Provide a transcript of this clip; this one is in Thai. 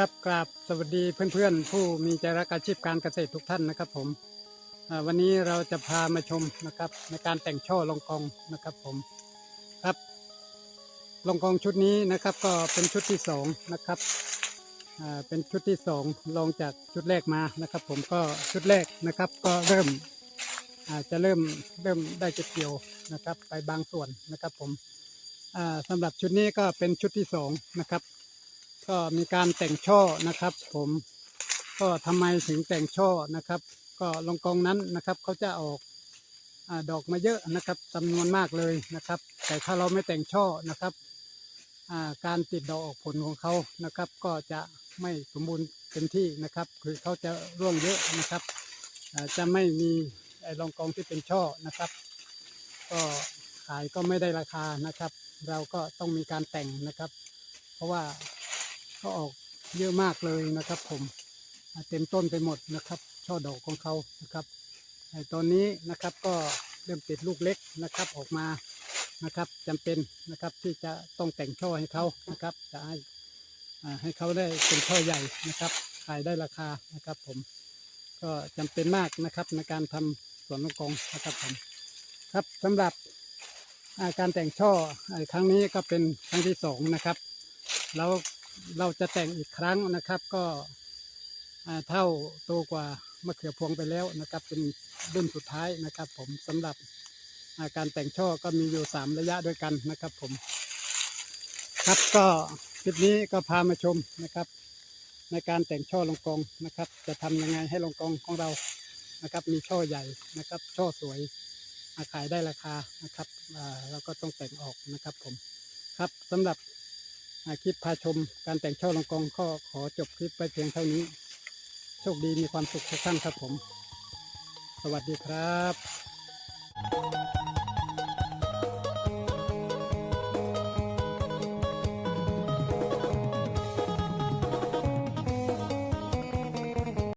ครับกราบสวัสดีเพื่อนๆ ผู้มีใจรักอาชีพการเกษตรทุกท่านนะครับ ผมวันนี้เราจะพามาชมนะครับ ในการแต่งช่อลงกองนะครับผมครับลงกองชุดนี้นะครับก็เป็นชุดที่สองนะครับอ่าเป็นชุดที่สองลองจากชุดแรกมานะครับ ผมก็ชุดแรกนะครับ ก็เริ่มอาจะเริ่มเริ่มได้เก็บเกี่ยวนะครับ ไปบางส่วนนะครับ ผมอ่าสำหรับชุดนี้ก็เป็นชุดที่สองนะครับ ก็มีการแต่งช่อนะครับ ผมก็ทำไมถึงแต่งช่อนะครับ ก็ลงกองนั้นนะครับเขาจะออกอดอกมาเยอะนะครับจำนวนมากเลยนะครับ แต่ถ้าเราไม่แต่งช่อนะครับการติดดอกออกผลของเขานะครับ ก็จะไม่สมบูรณ์เต็มที่นะครับ คือเขาจะร่วงเยอะนะครับจะไม่มีไอ้ลองกองที่เป็นช่อนะครับ ก็ขายก็ไม่ได้ราคานะครับ เราก็ต้องมีการแต่งนะครับ เพราะว่า ก็ออกเยอะมากเลยนะครับ ผมเต็มต้นไปหมดนะครับ ช่อดอกของเขานะครับไอตอนนี้นะครับก็เริ่มติดลูกเล็กนะครับออกมานะครับจำเป็นนะครับที่จะต้องแต่งช่อให้เขานะครับ จะให้ให้เขาได้เป็นช่อใหญ่นะครับ ขายได้ราคานะครับ ผมก็จำเป็นมากนะครับในการทำสวนลงกองนะครับผมครับสำหรับการแต่งช่ออ่าครั้งนี้ก็เป็นครั้งที่สองนะครับ แล้ว เราจะแต่งอีกครั้งนะครับ ก็เท่าโตกว่ามะเขือพวงไปแล้วนะครับ เป็นรุ่นสุดท้ายนะครับ ผมสำหรับาการแต่งช่อก็มีอยู่สามระยะด้วยกันนะครับ ผม ครับก็คลิปนี้ก็พามาชมนะครับ ในการแต่งช่อลงกองนะครับ จะทำยังไงให้ลงกองของเรานะครับ มีช่อใหญ่นะครับ ช่อสวยาขายได้ราคานะครับอ่าเราก็ต้องแต่งออกนะครับ ผมครับสำหรับ คลิปพาชมการแต่งช่อลงกองก็ขอจบคลิปไปเพียงเท่านี้ โชคดีมีความสุขทุกท่านครับผม สวัสดีครับ